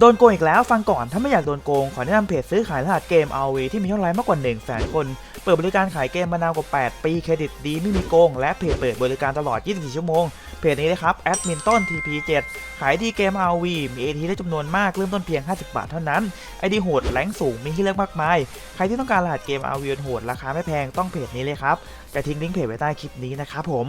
โดนโกงอีกแล้วฟังก่อนถ้าไม่อยากโดนโกง ขอแนะนำเพจซื้อขายรหัสเกม RV ที่มียอดไลค์มากกว่า1แสนคน เปิดบริการขายเกมมานานกว่า 8 ปีเครดิตดีไม่มีโกง และเพจเปิดบริการตลอด 24 ชั่วโมง เพจนี้นะครับแอดมินต้น TP7 ขายดีเกม RV มี AT ได้จำนวนมากเริ่มต้นเพียง 50 บาทเท่านั้น ID โหดแรงสูงมีให้เลือกมากมาย ใครที่ต้องการรหัสเกม RV โหดราคาไม่แพงต้องเพจนี้เลยครับจะทิ้งลิงก์เพจไว้ใต้คลิปนี้นะครับผม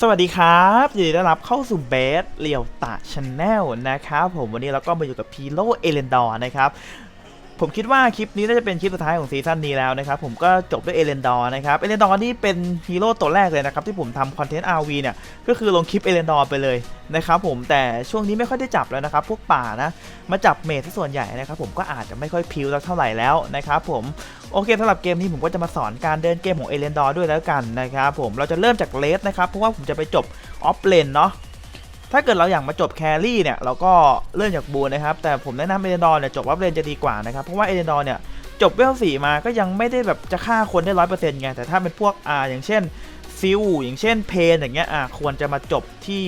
สวัสดีครับยินดีต้อนรับเข้าสู่เบสเรียวตะชาแนลนะครับผมวันนี้เราก็มาอยู่กับพีโลเอเลนดอร์นะครับ ผมคิดว่าคลิปนี้น่าจะเป็นคลิปสุดท้ายของซีซั่นนี้แล้วนะครับ ผมก็จบด้วยเอเลนดอร์นะครับ เอเลนดอร์นี่เป็นฮีโร่ตัวแรกเลยนะครับ ที่ผมทำคอนเทนต์ RV เนี่ย ก็คือลงคลิปเอเลนดอร์ไปเลยนะครับผมแต่ช่วงนี้ไม่ค่อยได้จับแล้วนะครับ พวกป่านะ มาจับเมทที่ส่วนใหญ่นะครับผมก็อาจจะไม่ค่อยพิวสักเท่าไหร่แล้วนะครับผมโอเคสำหรับเกมนี้ผมก็จะมาสอนการเดินเกมของเอเลนดอร์ด้วยแล้วกันนะครับผมเราจะเริ่มจากเลสนะครับเพราะว่าผมจะไปจบออฟเลนเนาะ ถ้าเกิดเราอยากมาจบแครี่เนี่ยเราก็เริ่มจากบูนนะครับ แต่ผมแนะนำเอเลนดอร์เนี่ยจบออฟเลนจะดีกว่านะครับ เพราะว่าเอเลนดอร์เนี่ยจบเวลสี่มาก็ยังไม่ได้แบบจะฆ่าคนได้ร้อยเปอร์เซ็นต์ไง แต่ถ้าเป็นพวกอ่าอย่างเช่นฟิวอย่างเช่นเพนอย่างเงี้ยอ่าควรจะมาจบที่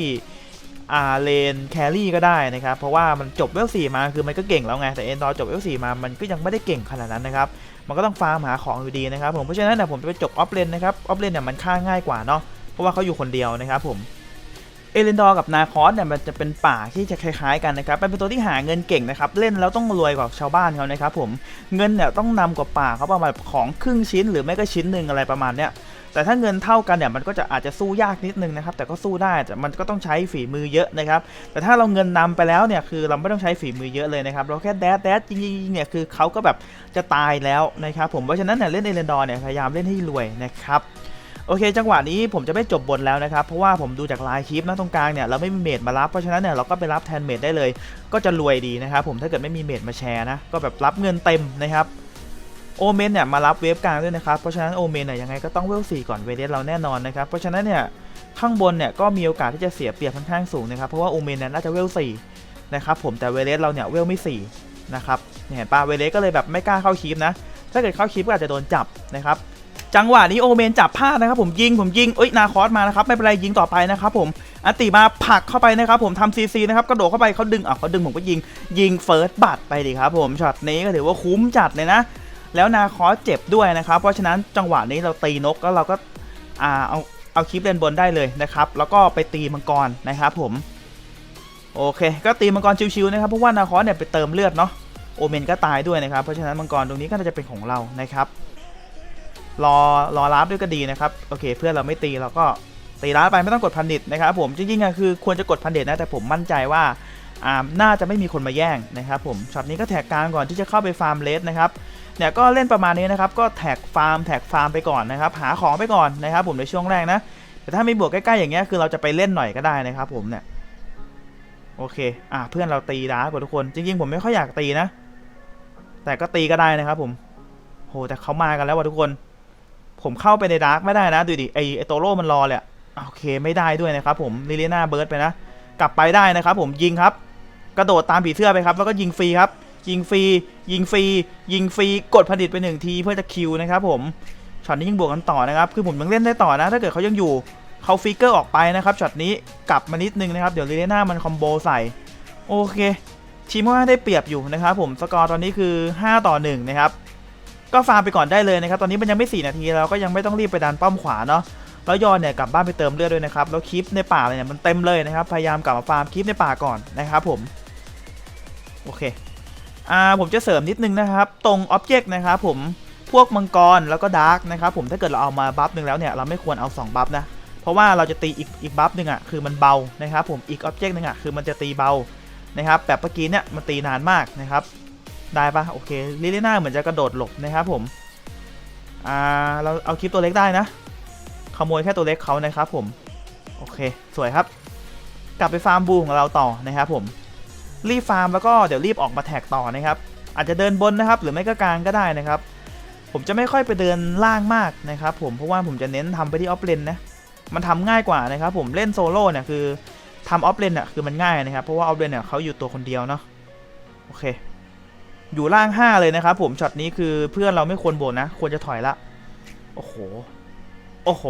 อ่าเลนแครี่ก็ได้นะครับ เพราะว่ามันจบเวลสี่มาคือมันก็เก่งแล้วไง แต่เอเลนดอร์จบเวลสี่มามันก็ยังไม่ได้เก่งขนาดนั้นนะครับ มันก็ต้องฟาร์มหาของอยู่ดีนะครับผมเพราะฉะนั้นเนี่ยผมจะไปจบออฟเลนนะครับออฟเลนเนี่ยมันฆ่าง่ายกว่าเนาะเพราะว่าเขาอยู่คนเดียวนะครับผม เอเลนดอร์กับนาคอสเนี่ยมันจะเป็นป่าที่จะคล้ายๆกันนะครับเป็นตัวที่หาเงินเก่งนะครับเล่นแล้วต้องรวยกว่าชาวบ้านเขานะครับผมเงินเนี่ยต้องนำกว่าป่าเขาประมาณของครึ่งชิ้น หรือไม่ก็ชิ้นหนึ่งอะไรประมาณเนี้ยแต่ถ้าเงินเท่ากันเนี่ยมันก็จะอาจจะสู้ยากนิดนึงนะครับแต่ก็สู้ได้แต่มันก็ต้องใช้ฝีมือเยอะนะครับแต่ถ้าเราเงินนำไปแล้วเนี่ยคือเราไม่ต้องใช้ฝีมือเยอะเลยนะครับเราแค่แดดแดดจริงๆเนี่ยคือเขาก็แบบจะตายแล้วนะครับผมเพราะฉะนั้นเนี่ยเล่นเอเลนดอร์เนี่ยพยายามเล่นให้รวยนะครับ โอเค จังหวะนี้ผมจะไม่จบบนแล้วนะครับ เพราะว่าผมดูจากลายคลิปนะตรงกลางเนี่ยเราไม่มีเมดมารับ เพราะฉะนั้นเนี่ยเราก็ไปรับแทนเมดได้เลย ก็จะรวยดีนะครับผมถ้าเกิดไม่มีเมดมาแชร์นะ ก็แบบรับเงินเต็มนะครับโอเมนเนี่ยมารับเวฟกลางด้วยนะครับ เพราะฉะนั้นโอเมนเนี่ยยังไงก็ต้องเวลสี่ก่อนเวเดสเราแน่นอนนะครับ เพราะฉะนั้นเนี่ยข้างบนเนี่ยก็มีโอกาสที่จะเสียเปรียบค่อนข้างสูงนะครับ เพราะว่าโอเมนเนี่ยน่าจะเวล4นะครับผมแต่เวเลสเราเนี่ยเวลไม่4นะครับเห็นปะเวเลสก็เลยแบบไม่กล้าเข้าคีปนะ ถ้าเกิดเข้าคีปก็อาจจะโดนจับนะครับ จังหวะนี้โอเมนจับพลาดนะครับผมยิงผมยิงเอ้ยนาคอสมานะครับไม่เป็นไรยิงต่อไปนะครับผมอัติมาผลักเข้าไปนะครับผมทำซีซีนะครับกระโดดเข้าไปเขาดึงอะเขาดึงผมก็ยิงยิงเฟิร์สบัตไปดิครับผมช็อตนี้ก็ถือว่าคุ้มจัดเลยนะ แล้วนาคอสเจ็บด้วยนะครับเพราะฉะนั้นจังหวะนี้เราตีนกแล้วเราก็อ่าเอาเอาคลิปเลนบนได้เลยนะครับแล้วก็ไปตีมังกรนะครับผมโอเค ก็ตีมังกรชิวๆนะครับเพราะว่านาคอสเนี่ยไปเติมเลือดเนาะโอเมนก็ตายด้วยนะครับเพราะฉะนั้นมังกรตรงนี้ก็น่าจะเป็นของเรานะครับ รอรอรับด้วยก็ดีนะครับโอเค เพื่อนเราไม่ตีเราก็ตีร้านไปไม่ต้องกดพันดิตนะครับผมจริงๆคือควรจะกดพันดิตนะแต่ผมมั่นใจว่าอ่าน่าจะไม่มีคนมาแย่งนะครับผมช็อตนี้ก็แท็กกลางก่อนที่จะเข้าไปฟาร์มเลสนะครับเนี่ยก็เล่นประมาณนี้นะครับก็แท็กฟาร์มแท็กฟาร์มไปก่อนนะครับหาของไปก่อนนะครับผมในช่วงแรกนะแต่ถ้ามีบวกใกล้ๆอย่างเงี้ยคือเราจะไปเล่นหน่อยก็ได้นะครับผมเนี่ยโอเคอะเพื่อนเราตีดาร์กว่าทุกคน จริงๆผมไม่ค่อยอยากตีนะ แต่ก็ตีก็ได้นะครับผมโหแต่เขามากันแล้วว่ะทุกคน ผมเข้าไปในดาร์กไม่ได้นะ ดูดิไอไอโตโร่มันรอเลยโอเคไม่ได้ด้วยนะครับผมลิเลียนาเบิร์ดไปนะ กลับไปได้นะครับผมยิงครับ กระโดดตามผีเสื้อไปครับ แล้วก็ยิงฟรีครับ ยิงฟรี ยิงฟรี ยิงฟรีกดผลิตไปหนึ่งทีเพื่อจะคิวนะครับผมช็อตนี้ยังบวกกันต่อนะครับ คือผมยังเล่นได้ต่อนะ ถ้าเกิดเขายังอยู่เขาฟิกเกอร์ออกไปนะครับช็อตนี้กลับมานิดนึงนะครับ เดี๋ยวลีเดน่ามันคอมโบใส่ โอเค ทีมว่าได้เปรียบอยู่นะครับผม สกอร์ตอนนี้คือ 5 ต่อ 1 นะครับ ก็ฟาร์มไปก่อนได้เลยนะครับ ตอนนี้มันยังไม่4นาทีเราก็ยังไม่ต้องรีบไปดันป้อมขวาเนาะแล้วยอนเนี่ยกลับบ้านไปเติมเลือดด้วยนะครับแล้วคลิปในป่าเลยเนี่ยมันเต็มเลยนะครับพยายามกลับมาฟาร์มคลิปในป่าก่อนนะครับผมโอเคอ่าผมจะเสริมนิดนึงนะครับตรงอ็อบเจกต์นะครับผมพวกมังกรแล้วก็ดาร์กนะครับผมถ้าเกิดเราเอามาบัฟหนึ่งแล้วเนี่ยเราไม่ควรเอา2บัฟนะเพราะว่าเราจะตีอีกอีกบัฟหนึ่งอะคือมันเบานะครับผมอีกอ็อบเจกต์หนึ่งอะคือมันจะตีเบานะครับแบบเมื่อกี้เนี่ยมันตีนานมากนะครับ ได้ปะโอเคลิลิน่าเหมือนจะกระโดดหลบนะครับผมอ่าเราเอาคลิปตัวเล็กได้นะ ขโมยแค่ตัวเล็กเขานะครับผม โอเค สวยครับ กลับไปฟาร์มบูของเราต่อนะครับผม รีบฟาร์มแล้วก็เดี๋ยวรีบออกมาแท็กต่อนะครับ อาจจะเดินบนนะครับ หรือไม่ก็กลางก็ได้นะครับ ผมจะไม่ค่อยไปเดินล่างมากนะครับผม เพราะว่าผมจะเน้นทำไปที่ออฟเลนนะ มันทำง่ายกว่านะครับผม เล่นโซโล่เนี่ยคือทำออฟเลนเนี่ยคือมันง่ายนะครับ เพราะว่าออฟเลนเนี่ยเขาอยู่ตัวคนเดียวเนาะ โอเค อยู่ล่าง 5 เลยนะครับผมช็อตนี้คือเพื่อนเราไม่ควรโบนนะ ควรจะถอยละ โอ้โห โอ้โห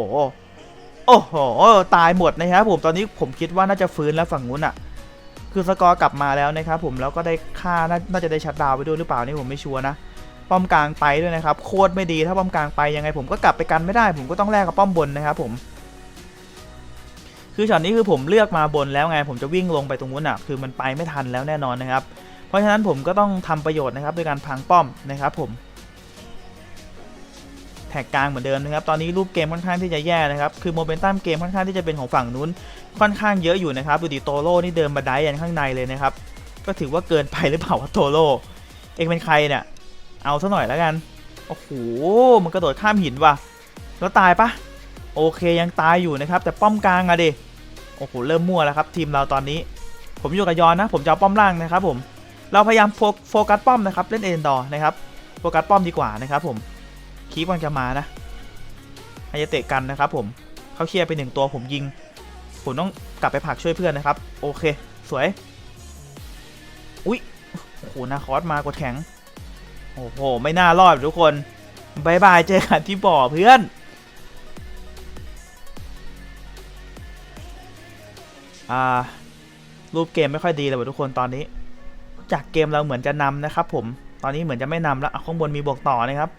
โอ้โห ตายหมดนะครับผมตอนนี้ผมคิดว่าน่าจะฟื้นแล้วฝั่งนู้นอะ่ะ คือสกอร์กลับมาแล้วนะครับผมแล้วก็ได้ค่านาน่าจะได้ชัดดาวไปด้วยหรือเปล่านี่ผมไม่ชัวร์นะป้อมกลางไปด้วยนะครับโคตรไม่ดีถ้าป้อมกลางไปยังไงผมก็กลับไปกันไม่ได้ ผมก็ต้องแลกกับป้อมบนนะครับผมคือช็อตนี้คือผมเลือกมาบนแล้วไง ผมจะวิ่งลงไปตรงนู้นอะคือมันไปไม่ทันแล้วแน่นอนนะครับ ราะฉะนั้นผมก็ต้องทำประโยชน์นะครับโดยการพังป้อมนะครับผมแท็กกลางเหมือนเดิมนะครับ ตอนนี้รูปเกมค่อนข้างที่จะแย่นะครับ คือโมเมนตัมเกมค่อนข้างที่จะเป็นของฝั่งนู้น ค่อนข้างเยอะอยู่นะครับดูดิโตโร่นี่เดินบันไดยันข้างในเลยนะครับ ก็ถือว่าเกินไปหรือเปล่าวะโตโร่เองเป็นใครเนี่ย เอาซะหน่อยแล้วกัน โอ้โห มันกระโดดข้ามหินว่ะ แล้วตายปะโอเคยังตายอยู่นะครับ แต่ป้อมกลางอะดิ โอ้โห เริ่มมั่วแล้วครับ ทีมเราตอนนี้ ผมอยู่กับยอนนะ ผมจะเอาป้อมล่างนะครับผม เราพยายามโฟกัสป้อมนะครับ เล่นเอ็นดอร์นะครับ โฟกัสป้อมดีกว่านะครับผม คีบมันจะมานะไฮยาเตะกันนะครับผม เขาเคลียร์ไปหนึ่งตัวผมยิง ผมต้องกลับไปผลักช่วยเพื่อนนะครับ โอเค สวย อุ๊ยโอ้โหนาคอสมากดแข็ง โอ้โห ไม่น่ารอดทุกคนบายบายเจอกันที่บ่อเพื่อนอ่ารูปเกมไม่ค่อยดีเลยทุกคนตอนนี้ จากเกมเราเหมือนจะนำนะครับผมตอนนี้เหมือนจะไม่นำแล้วข้างบนมีบวกต่อนะครับ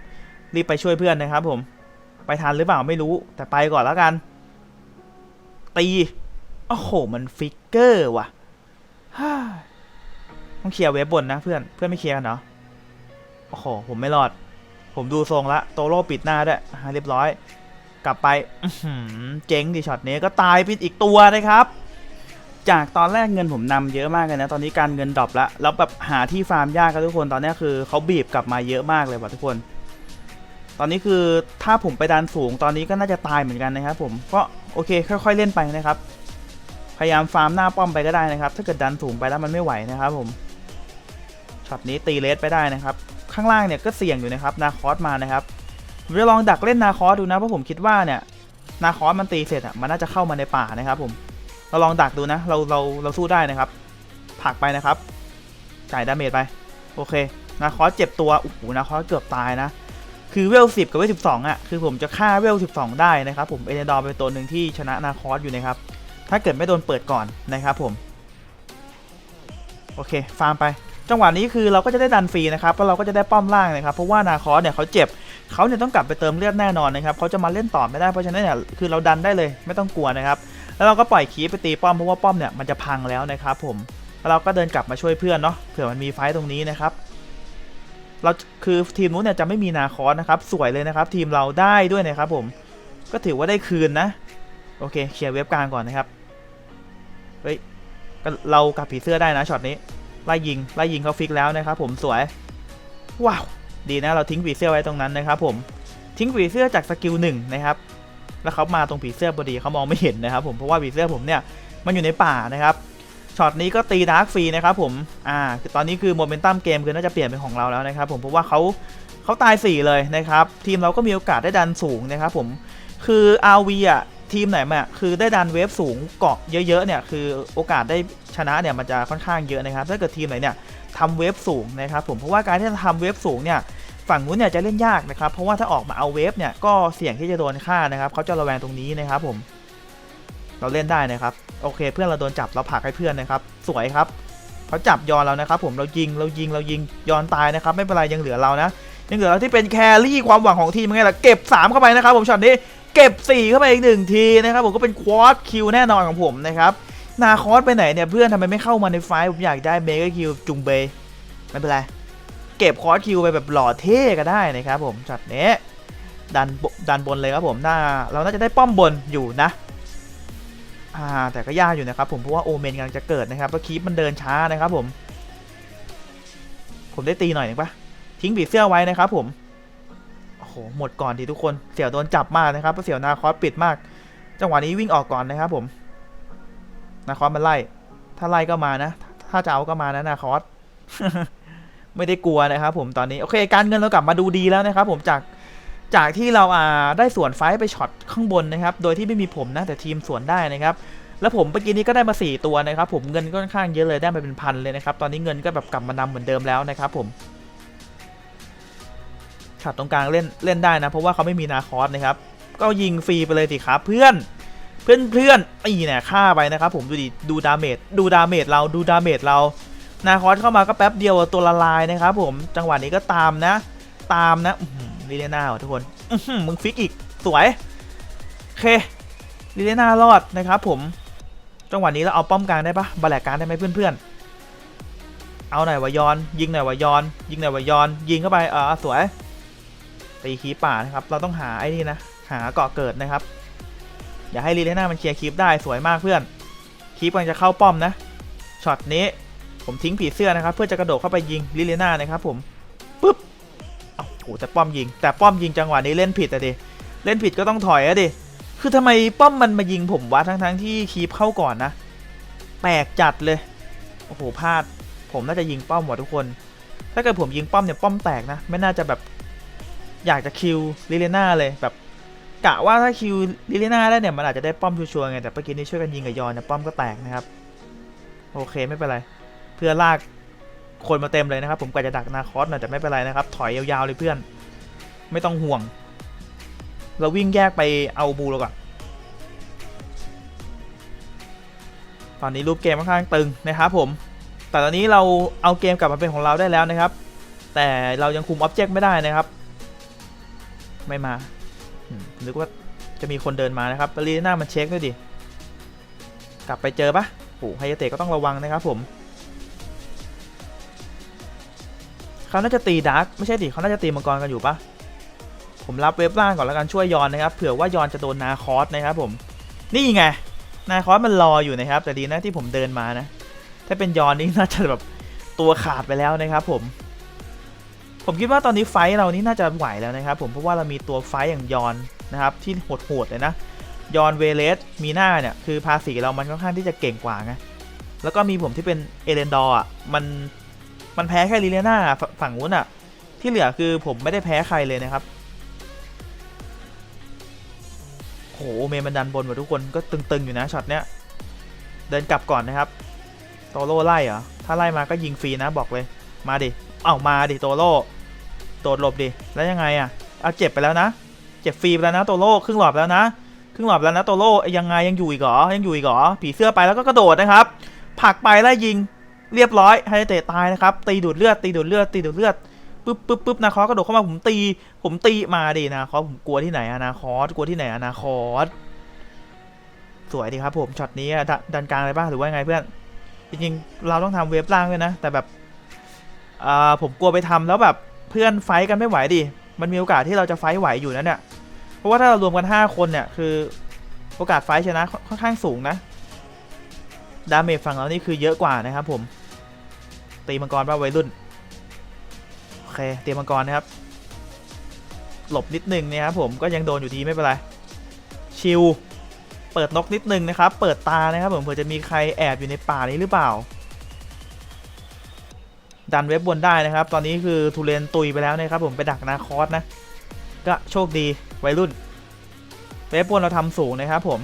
รีบไปช่วยเพื่อนนะครับผมไปทันหรือเปล่าไม่รู้แต่ไปก่อนแล้วกัน ตีโอ้โหมันฟิกเกอร์ว่ะฮ่าต้องเคลียร์เว็บบนนะเพื่อนเพื่อนไม่เคลียร์กันเหรอโอ้โหผมไม่รอด ผมดูทรงละโตโร่ปิดหน้าด้วยเรียบร้อย กลับไปเจ๊งดิช็อตนี้ก็ตายไปอีกตัวนะครับ จากตอนแรกเงินผมนำเยอะมากเลยนะ ตอนนี้การเงินดรอปละแล้วแบบหาที่ฟาร์มยากครับทุกคน ตอนนี้คือเขาบีบกลับมาเยอะมากเลยว่ะทุกคน ตอนนี้คือถ้าผมไปดันสูงตอนนี้ก็น่าจะตายเหมือนกันนะครับผม ก็โอเค ค่อย ๆ เล่นไปนะครับ พยายามฟาร์มหน้าป้อมไปก็ได้นะครับ ถ้าเกิดดันสูงไปแล้วมันไม่ไหวนะครับผม ช็อตนี้ตีเลสไปได้นะครับ ข้างล่างเนี่ยก็เสี่ยงอยู่นะครับ นาคอสมานะครับผมจะลองดักเล่นนาคอสดูนะ เพราะผมคิดว่าเนี่ย นาคอสมันตีเสร็จอะ มันน่าจะเข้ามาในป่านะครับผม เราลองดักดูนะ เราเราเราสู้ได้นะครับ ผักไปนะครับ จ่ายดาเมจไป โอเค นาคอสเจ็บตัว โอ้โห นาคอสเกือบตายนะ คือเวลสิบกับเวลสิบสองอะ คือผมจะฆ่าเวลสิบสองได้นะครับ ผม เอเนดอร์เป็นตัวหนึ่งที่ชนะนาคอสอยู่นะครับ ถ้าเกิดไม่โดนเปิดก่อนนะครับผม โอเค ฟาร์มไป จังหวะนี้คือเราก็จะได้ดันฟรีนะครับ แล้วเราก็จะได้ป้อมล่างนะครับ เพราะว่านาคอสเนี่ยเขาเจ็บเขาเนี่ยต้องกลับไปเติมเลือดแน่นอนนะครับเขาจะมาเล่นต่อไม่ได้ เพราะฉะนั้นเนี่ย คือเราดันได้เลย ไม่ต้องกลัวนะครับ แล้วเราก็ปล่อยคีไปตีป้อมเพราะว่าป้อมเนี่ยมันจะพังแล้วนะครับผมแล้วเราก็เดินกลับมาช่วยเพื่อนเนาะเผื่อมันมีไฟตรงนี้นะครับ เราคือทีมนู้นเนี่ยจะไม่มีนาคอสนะครับ สวยเลยนะครับ ทีมเราได้ด้วยนะครับผมก็ถือว่าได้คืนนะ โอเคเคลียร์เว็บกลางก่อนนะครับเฮ้ยกเรากับผีเสื้อได้นะช็อตนี้ไล่ยิงไล่ยิงเขาฟิกแล้วนะครับผมสวยว้าวดีนะเราทิ้งผีเสื้อไว้ตรงนั้นนะครับผมทิ้งผีเสื้อจากสกิลหนึ่งนะครับ แล้วเขามาตรงผีเสื้อพอดีเขามองไม่เห็นนะครับผมเพราะว่าผีเสื้อผมเนี่ยมันอยู่ในป่านะครับช็อตนี้ก็ตีดาร์กฟรีนะครับผมอ่าตอนนี้คือโมเมนตัมเกมคือน่าจะเปลี่ยนเป็นของเราแล้วนะครับผมเพราะว่าเขาเขาตาย 4 เลยนะครับทีมเราก็มีโอกาสได้ดันสูงนะครับผมคือ RV อะทีมไหนมาคือได้ดันเวฟสูงเกาะเยอะๆเนี่ยคือโอกาสได้ชนะเนี่ยมันจะค่อนข้างเยอะนะครับถ้าเกิดทีมไหนเนี่ยทำเวฟสูงนะครับผมเพราะว่าการที่จะทำเวฟสูงเนี่ย ฝั่งนู้นเนี่ยจะเล่นยากนะครับ เพราะว่าถ้าออกมาเอาเวฟเนี่ยก็เสี่ยงที่จะโดนฆ่านะครับเขาจะระแวงตรงนี้นะครับผม เราเล่นได้นะครับ โอเค เพื่อนเราโดนจับเราผักให้เพื่อนนะครับ สวยครับเขาจับยอนเรานะครับ ผมเรายิงเรายิงเรายิงยอนตายนะครับ ไม่เป็นไรยังเหลือเรานะยังเหลือเราที่เป็นแครี่ความหวังของทีมยังไงล่ะเก็บ 3 เข้าไปนะครับ ผมช็อตนี้เก็บ 4 เข้าไปอีกหนึ่งทีนะครับผมก็เป็นควอดคิวแน่นอนของผมนะครับนาคอสไปไหนเนี่ยเพื่อนทำไมไม่เข้ามาในไฟผมอยากได้เมกะคิวจุงเบไม่เป็นไร เก็บคอร์สคิวไปแบบหล่อเท่ก็ได้นะครับผมช็อตนี้ดันดันบนเลยครับผมน่าเราน่าจะได้ป้อมบนอยู่นะอ่าแต่ก็ยากอยู่นะครับผมเพราะว่าโอเมนกำลังจะเกิดนะครับแล้วคีปมันเดินช้านะครับผม ผมได้ตีหน่อยหนึ่งปะทิ้งผีเสื้อไว้นะครับผมโอ้โหหมดก่อนทีทุกคนเสี่ยวโดนจับมากนะครับเพราะเสี่ยวนาคอสปิดมาก จังหวะนี้วิ่งออกก่อนนะครับผมนาคอสมันไล่ถ้าไล่ก็มานะ ถ้าจะเอาก็มานะนาคอส ไม่ได้กลัวนะครับผมตอนนี้โอเคการเงินเรากลับมาดูดีแล้วนะครับผมจากจากที่เราอ่าได้สวนไฟไปช็อตข้างบนนะครับ โดยที่ไม่มีผมนะแต่ทีมสวนได้นะครับ แล้วผมเมื่อกี้นี้ก็ได้มา 4 ตัวนะครับ ผมเงินก็ค่อนข้างเยอะเลยได้มาเป็นพันเลยนะครับ ตอนนี้เงินก็แบบกลับมานำเหมือนเดิมแล้วนะครับ ผมช็อตตรงกลางเล่นเล่นได้นะ เพราะว่าเขาไม่มีนาคอสนะครับ ก็ยิงฟรีไปเลยสิครับเพื่อนเพื่อนเพื่อนตีเนี่ยฆ่าไปนะครับ ผมดูดิดูดาเมจดูดาเมจเราดูดาเมจเรา นาคอสเข้ามาก็แป๊บเดียวตัวละลายนะครับผมจังหวะนี้ก็ตามนะ ตามนะลิเลน่าทุกคนมึงฟิกอีกสวยเคลิเลน่ารอดนะครับผมจังหวะนี้เราเอาป้อมกลางได้ปะบาแลกกลางได้ไหมเพื่อนๆ เอาหน่อยวายอน ยิงหน่อยวายอน ยิงหน่อยวายอน ยิงเข้าไปเออสวยตีคีป่านะครับ เราต้องหาไอ้นี่นะ หาเกาะเกิดนะครับ อย่าให้ลีเลน่ามันเคลียร์คลิปได้สวยมากเพื่อนคลิปกำลังจะเข้าป้อมนะช็อตนี้ ผมทิ้งผีเสื้อนะครับ เพื่อจะกระโดดเข้าไปยิงลิเลน่านะครับผมปุ๊บเอ้โหแต่ป้อมยิง แต่ป้อมยิงจังหวะนี้เล่นผิดอะดิเล่นผิดก็ต้องถอยอะดิคือทำไมป้อมมันมายิงผมวะทั้งทั้งๆที่คีปเข้าก่อนนะแปลกจัดเลยโอ้โหพลาด ผมน่าจะยิงป้อมว่ะทุกคน ถ้าเกิดผมยิงป้อมเนี่ยป้อมแตกนะ ไม่น่าจะแบบอยากจะคิวลิเลน่าเลยแบบกะว่าถ้าคิวลิเลน่าได้เนี่ยมันอาจจะได้ป้อมชัวร์ไงแต่เมื่อกี้นี้ช่วยกันยิงกับยอนเนี่ยป้อมก็แตกนะครับ โอเคไม่เป็นไร เพื่อลากคนมาเต็มเลยนะครับ ผมกว่าจะดักนาคอสหน่อยแต่ไม่เป็นไรนะครับ ถอยยาวๆเลยเพื่อน ไม่ต้องห่วง เราวิ่งแยกไปเอาบูเราก่อนตอนนี้รูปเกมค่อนข้างตึงนะครับผม แต่ตอนนี้เราเอาเกมกลับมาเป็นของเราได้แล้วนะครับ แต่เรายังคุมอ็อบเจกต์ไม่ได้นะครับ ไม่มาอืมนึกว่าจะมีคนเดินมานะครับลีน่ามันเช็คด้วยดิ กลับไปเจอปะโอ้ไฮยาเตะก็ต้องระวังนะครับผม เขาน่าจะตีดาร์กไม่ใช่ดิเขาน่าจะตีมังกรกันอยู่ปะผมรับเว็บล่างก่อนแล้วกันช่วยยอนนะครับเผื่อว่ายอนจะโดนนาคอสนะครับผมนี่ไงนาคอสมันรออยู่นะครับ แต่ดีนะที่ผมเดินมานะ ถ้าเป็นยอนนี่น่าจะแบบตัวขาดไปแล้วนะครับ ผม ผมคิดว่าตอนนี้ไฟท์เรานี่น่าจะไหวแล้วนะครับ ผมเพราะว่าเรามีตัวไฟท์อย่างยอนนะครับ ที่โหดๆเลยนะยอนเวเลสมีหน้าเนี่ยคือภาษีเรามันค่อนข้างที่จะเก่งกว่าไงแล้วก็มีผมที่เป็นเอเลนดอร์อะมัน มันแพ้แค่ลิเลียนาฝั่งนู้นอะที่เหลือคือผมไม่ได้แพ้ใครเลยนะครับโหเมย์มันดันบนหมดทุกคนก็ตึงๆอยู่นะช็อตเนี้ยเดินกลับก่อนนะครับ โตโร่ไล่เหรอ ถ้าไล่มาก็ยิงฟรีนะบอกเลย มาดิ เอ้ามาดิโตโร่โดดหลบดิ แล้วยังไงอะ เอาเจ็บไปแล้วนะ เจ็บฟรีไปแล้วนะโตโร่ครึ่งหลอดแล้วนะ ครึ่งหลอดแล้วนะโตโร่ยังไงยังอยู่อีกเหรอ ยังอยู่อีกเหรอ ผีเสื้อไปแล้วก็กระโดดนะครับ ผักไปไล่ยิง เรียบร้อยไฮเตะตายนะครับ ตีดูดเลือด ตีดูดเลือด ตีดูดเลือด ปึ๊บปึ๊บปึ๊บนาคอสกระโดดเข้ามา ผมตี ผมตีมาดินาคอสผมกลัวที่ไหนอะนาคอสกลัวที่ไหนอะนาคอสสวยดีครับผม ช็อตนี้ดดันกลางเลยป่ะหรือว่าไงเพื่อน จริงๆ เราต้องทำเวฟล่างด้วยนะ แต่แบบอ่าผมกลัวไปทำแล้วแบบเพื่อนไฟท์กันไม่ไหวดิ มันมีโอกาสที่เราจะไฟท์ไหวอยู่นะเนี่ย เพราะว่าถ้าเรารวมกัน 5 คนเนี่ยคือโอกาสไฟท์ชนะค่อนข้างสูงนะ ดาเมจฝั่งเรานี่คือเยอะกว่านะครับผม ตีมังกรป่ะวัยรุ่นโอเคตีมังกรนะครับ หลบนิดนึงนะครับผมก็ยังโดนอยู่ดีไม่เป็นไรชิลเปิดนกนิดนึงนะครับ เปิดตานะครับผมเผื่อจะมีใครแอบอยู่ในป่านี้หรือเปล่า ดันเว็บบนได้นะครับ ตอนนี้คือทูเรนตุยไปแล้วนะครับผมไปดักนาคอสนะ ก็โชคดีวัยรุ่น เว็บบนเราทำสูงนะครับผม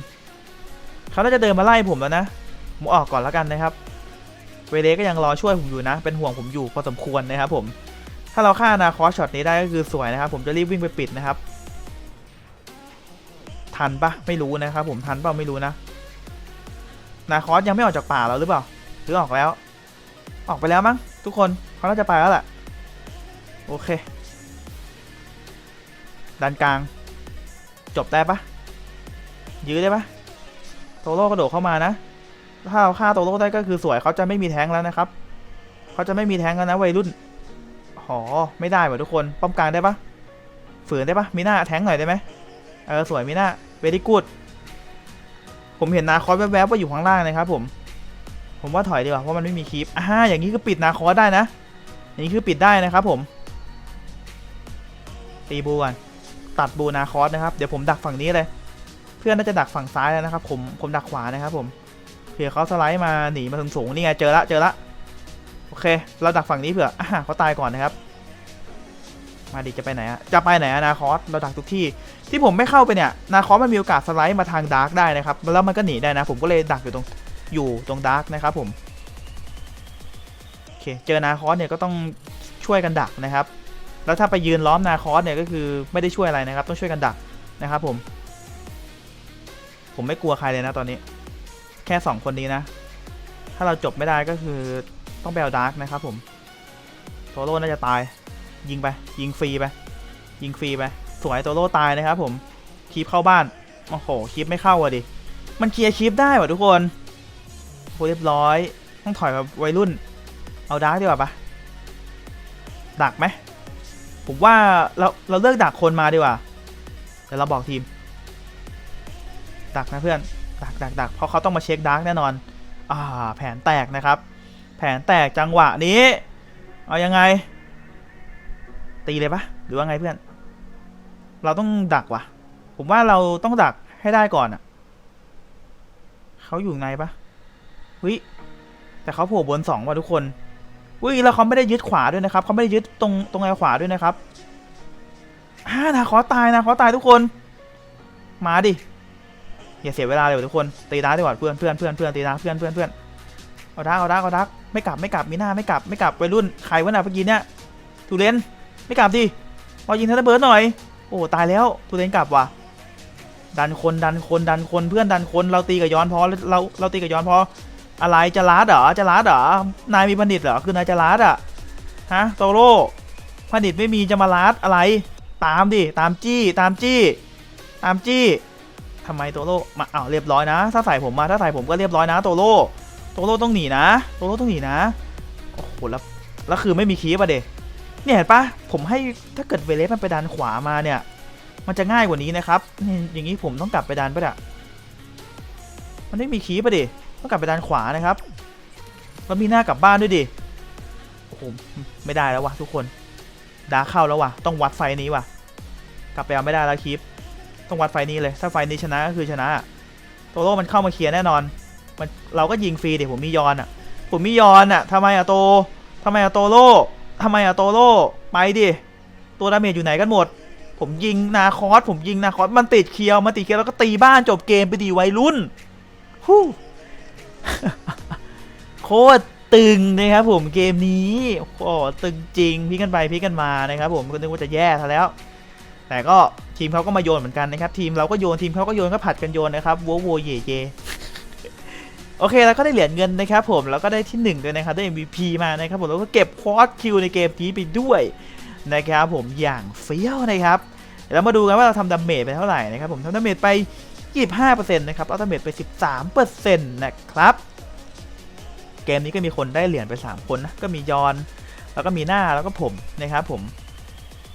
เขาน่าจะเดินมาไล่ผมแล้วนะผมออกก่อนแล้วกันนะครับ เวเลก็ยังรอช่วยผมอยู่นะ เป็นห่วงผมอยู่พอสมควรนะครับผม ถ้าเราฆ่านาคอสช็อตนี้ได้ก็คือสวยนะครับ ผมจะรีบวิ่งไปปิดนะครับ ทันปะไม่รู้นะครับผมทันเปล่าไม่รู้นะ นาคอสยังไม่ออกจากป่าแล้วหรือเปล่า หรือออกแล้ว ออกไปแล้วมั้งทุกคนเขาน่าจะไปแล้วแหละ โอเคดันกลาง จบได้ปะยื้อได้ปะโตโร่กระโดดเข้ามานะ ถ้าเราฆ่าโตโร่ได้ก็คือสวยเขาจะไม่มีแท้งแล้วนะครับเขาจะไม่มีแท้งแล้วนะวัยรุ่นหอไม่ได้ว่ะทุกคน ป้อมกลางได้ปะฝืนได้ปะมีหน้าแทงหน่อยได้ไหมเออสวยมีหน้าเวดี้กูดผมเห็นนาคอสแวบๆว่าอยู่ข้างล่างนะครับผม ผมว่าถอยดีกว่าเพราะมันไม่มีคลิปอ่าอย่างนี้คือปิดนาคอสได้นะอย่างนี้คือปิดได้นะครับผมตีบูก่อนตัดบูนาคอสนะครับ เดี๋ยวผมดักฝั่งนี้เลย เพื่อนน่าจะดักฝั่งซ้ายแล้วนะครับ ผมผมดักขวานะครับผม เผื่อเขาสไลด์มาหนีมาสูงสูงๆนี่ไงเจอละเจอละโอเค เราดักฝั่งนี้เผื่ออ่าเขาตายก่อนนะครับ มาดิจะไปไหนอะจะไปไหนอะนาคอสเราดักทุกที่ที่ผมไม่เข้าไปเนี่ยนาคอสมันมีโอกาสสไลด์มาทางดาร์กได้นะครับแล้วมันก็หนีได้นะ ผมก็เลยดักอยู่ตรงอยู่ตรงดาร์กนะครับผมโอเคเจอนาคอสเนี่ยก็ต้องช่วยกันดักนะครับ แล้วถ้าไปยืนล้อมนาคอสเนี่ยก็คือไม่ได้ช่วยอะไรนะครับ ต้องช่วยกันดักนะครับผม ผมไม่กลัวใครเลยนะตอนนี้ แค่สองคนนี้นะ ถ้าเราจบไม่ได้ก็คือต้องแบลดาร์กนะครับผมโตโร่น่าจะตาย ยิงไป ยิงฟรีไป ยิงฟรีไป สวยโตโร่ตายนะครับผมคีปเข้าบ้าน โอ้โหคีปไม่เข้าอะดิ มันเคลียร์คีปได้ว่ะทุกคนโหเรียบร้อย ต้องถอยแบบวัยรุ่น เอาดาร์กดีกว่าปะดักไหม ผมว่าเราเราเลือกดักคนมาดีกว่า เดี๋ยวเราบอกทีม ดักนะเพื่อน ดักดักดักเพราะเขาต้องมาเช็คดาร์กแน่นอน อ่า แผนแตกนะครับ แผนแตกจังหวะนี้ เอายังไง ตีเลยปะหรือว่าไงเพื่อน เราต้องดักวะผมว่าเราต้องดักให้ได้ก่อนอะเขาอยู่ไงปะวิแต่เขาโผล่บนสองว่ะทุกคนวิแล้วเขาไม่ได้ยึดขวาด้วยนะครับเขาไม่ได้ยึดตรงตรงไอ้ขวาด้วยนะครับอ่านาขอตายนะขอตายทุกคน มาดิ อย่าเสียเวลาเลยทุกคนตีดาร์กดีกว่าเพื่อนเพื่อนเพื่อนเพื่อนตีดาร์กเพื่อนเพื่อนเพื่อนเอาดาร์กเอาดาร์กเอาดาร์กไม่กลับไม่กลับมีหน้าไม่กลับไม่กลับวัยรุ่นใครวะน่ะเมื่อกี้เนี่ยทูเรนไม่กลับดิรอยิงเทนเบิร์ดหน่อยโอ้ตายแล้วทูเรนกลับว่ะดันคนดันคนดันคนเพื่อนดันคนเราตีกับย้อนพอเราเราตีกับย้อนพออะไรจะลัดเหรอจะลัดเหรอนายมีบัณฑิตเหรอคือนายจะลัดอะฮะโตโร่บัณฑิตไม่มีจะมาลัดอะไร ตามดิตามจี้ตามจี้ ตามจี้ ทำไมโตโร่มาอ้าวเรียบร้อยนะ ถ้าใส่ผมมาถ้าใส่ผมก็เรียบร้อยนะ โตโร่โตโร่ต้องหนีนะโตโร่ต้องหนีนะโอ้โหแล้วแล้วคือไม่มีคีบอะเดเนี่ยเห็นปะผมให้ถ้าเกิดเวเลสมันไปดันขวามาเนี่ย มันจะง่ายกว่านี้นะครับนี่อย่างนี้ผมต้องกลับไปดันปะเนี่ยมันไม่มีคีบอะเดต้องกลับไปดันขวานะครับแล้วมีหน้ากลับบ้านด้วยดิโอ้โหไม่ได้แล้ววะทุกคนดาเข้าแล้ววะต้องวัดไฟนี้วะกลับไปเอาไม่ได้แล้วคีบ ต้องวัดไฟนี้เลย ถ้าไฟนี้ชนะก็คือชนะโตโร่มันเข้ามาเคลียร์แน่นอน มันเราก็ยิงฟรีเดี๋ยวผมมียอนอะ ผมมียอนอะทำไมอะโตทำไมอะโตโร่ทำไมอะโตโร่ไปดิตัวดาเมจอยู่ไหนกันหมด ผมยิงนาคอสผมยิงนาคอสมันติดเคียวมันติดเคียวแล้วก็ตีบ้านจบเกมไปดีวัยรุ่นฮู้โคตรตึงนะครับผมเกมนี้โอ้ตึงจริงพิกกันไปพิกกันมานะครับผมก็นึกว่าจะแย่ซะแล้ว แต่ก็ ทีมเขาก็มาโยนเหมือนกันนะครับ ทีมเราก็โยนทีมเขาก็โยนก็ผัดกันโยนนะครับโวโวเยเยโอเคแล้วก็ได้เหรียญเงินนะครับผมแล้วก็ได้ที่หนึ่งด้วยนะครับได้ MVP มานะครับผมแล้วก็เก็บควอตคิวในเกมนี้ไปด้วยนะครับผมอย่างเฟี้ยวนะครับเดี๋ยวมาดูกันว่าเราทำดาเมจไปเท่าไหร่นะครับผมทำดาเมจไป 25%นะครับเอาดาเมจไป 13%นะครับเกมนี้ก็มีคนได้เหรียญไป 3 คนนะก็มียอน แล้วก็มีหน้าแล้วก็ผมนะครับผม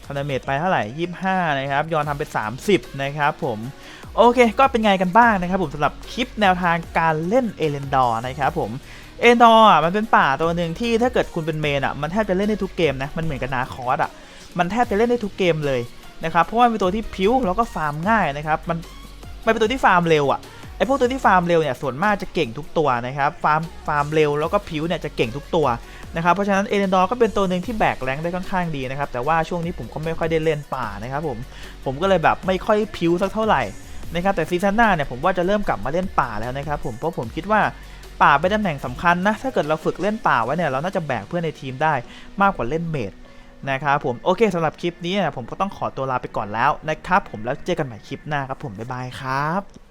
ทำดาเมจไปเท่าไหร่ 25 นะครับ ยอนทำไป30 นะครับผมโอเค ก็เป็นไงกันบ้างนะครับผมสำหรับคลิปแนวทางการเล่นเอเลนดอร์นะครับผมเอเลนดอร์มันเป็นป่าตัวหนึ่งที่ถ้าเกิดคุณเป็นเมนอะมันแทบจะเล่นได้ทุกเกมนะมันเหมือนกับนาคอสอะมันแทบจะเล่นได้ทุกเกมเลยนะครับเพราะว่ามันเป็นตัวที่พิ้วแล้วก็ฟาร์มง่ายนะครับมันมันเป็นตัวที่ฟาร์มเร็วอะไอพวกตัวที่ฟาร์มเร็วเนี่ยส่วนมากจะเก่งทุกตัวนะครับฟาร์มฟาร์มเร็วแล้วก็พิ้วเนี่ยจะเก่งทุกตัว นะครับเพราะฉะนั้นเอเดนดอร์ก็เป็นตัวหนึ่งที่แบกแรงได้ค่อนข้างดีนะครับแต่ว่าช่วงนี้ผมก็ไม่ค่อยได้เล่นป่านะครับผมผมก็เลยแบบไม่ค่อยพิ้วสักเท่าไหร่นะครับแต่ซีซั่นหน้าเนี่ยผมว่าจะเริ่มกลับมาเล่นป่าแล้วนะครับผมเพราะผมคิดว่าป่าเป็นตำแหน่งสำคัญนะถ้าเกิดเราฝึกเล่นป่าไว้เนี่ยเราน่าจะแบกเพื่อนในทีมได้มากกว่าเล่นเมดนะครับผมโอเคสำหรับคลิปนี้นะผมก็ต้องขอตัวลาไปก่อนแล้วนะครับผมแล้วเจอกันใหม่คลิปหน้าครับผมบ๊ายบายครับ